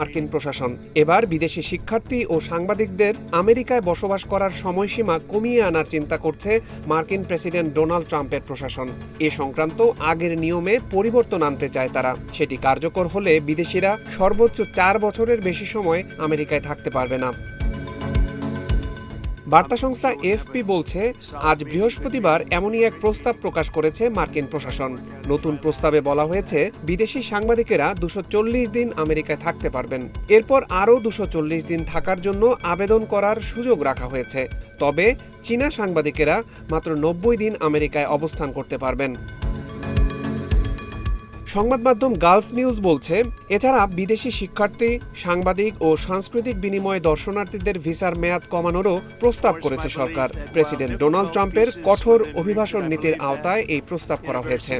মার্কিন প্রশাসন। এবার বিদেশি শিক্ষার্থী ও সাংবাদিকদের আমেরিকায় বসবাস করার সময়সীমা কমিয়ে আনার চিন্তা করছে মার্কিন প্রেসিডেন্ট ডোনাল্ড ট্রাম্পের প্রশাসন। এ সংক্রান্ত আগের নিয়মে পরিবর্তন আনতে চায় তারা। সেটি কার্যকর হলে বিদেশিরা সর্বোচ্চ চার বছরের বেশি সময় আমেরিকায় থাকতে পারবে না। বার্তা সংস্থা এফপি বলছে, আজ বৃহস্পতিবার এমনই এক প্রস্তাব প্রকাশ করেছে মার্কিন প্রশাসন। নতুন প্রস্তাবে বলা হয়েছে, বিদেশি সাংবাদিকেরা দুশো দিন আমেরিকায় থাকতে পারবেন। এরপর আরও দুশো দিন থাকার জন্য আবেদন করার সুযোগ রাখা হয়েছে। তবে চীনা সাংবাদিকেরা মাত্র নব্বই দিন আমেরিকায় অবস্থান করতে পারবেন। সংবাদ মাধ্যম গালফ নিউজ বলছে, এছাড়া বিদেশি শিক্ষার্থী, সাংবাদিক ও সাংস্কৃতিক বিনিময়ে দর্শনার্থীদের ভিসার মেয়াদ কমানোরও প্রস্তাব করেছে সরকার। প্রেসিডেন্ট ডোনাল্ড ট্রাম্পের কঠোর অভিবাসন নীতির আওতায় এই প্রস্তাব করা হয়েছে।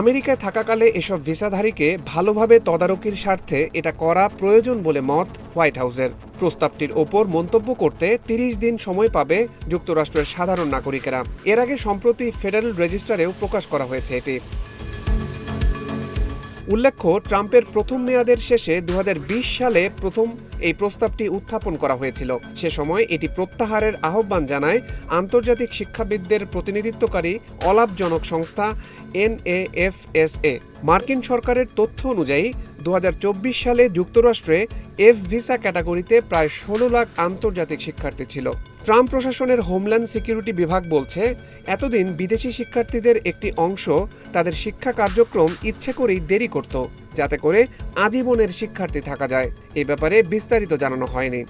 আমেরিকায় থাকাকালে এসব ভিসাধারীকে ভালোভাবে তদারকির স্বার্থে এটা করা প্রয়োজন বলে মত হোয়াইট হাউসের। প্রস্তাবটির ওপর মন্তব্য করতে তিরিশ দিন সময় পাবে যুক্তরাষ্ট্রের সাধারণ নাগরিকেরা। এর আগে সম্প্রতি ফেডারেল রেজিস্টারেও প্রকাশ করা হয়েছে এটি। উল্লেখ্য, ট্রাম্পের প্রথম মেয়াদের শেষে দু হাজার বিশ সালে প্রথম এই প্রস্তাবটি উত্থাপন করা হয়েছিল। সে সময় এটি প্রত্যাহারের আহ্বান জানায় আন্তর্জাতিক শিক্ষাবিদদের প্রতিনিধিত্বকারী অলাভজনক সংস্থা এনএএফএসএ। মার্কিন সরকারের তথ্য অনুযায়ী দু হাজার চব্বিশ সালে যুক্তরাষ্ট্রে এফ ভিসা ক্যাটাগরিতে প্রায় ষোলো লাখ আন্তর্জাতিক শিক্ষার্থী ছিল। ট্রাম্প প্রশাসনের হোমল্যান্ড সিকিউরিটি বিভাগ বলছে, এতদিন বিদেশি শিক্ষার্থীদের একটি অংশ তাদের শিক্ষা কার্যক্রম ইচ্ছে করেই দেরি করত, যাতে করে আজীবনের শিক্ষার্থী থাকা যায়। এ ব্যাপারে বিস্তারিত জানানো হয়নি।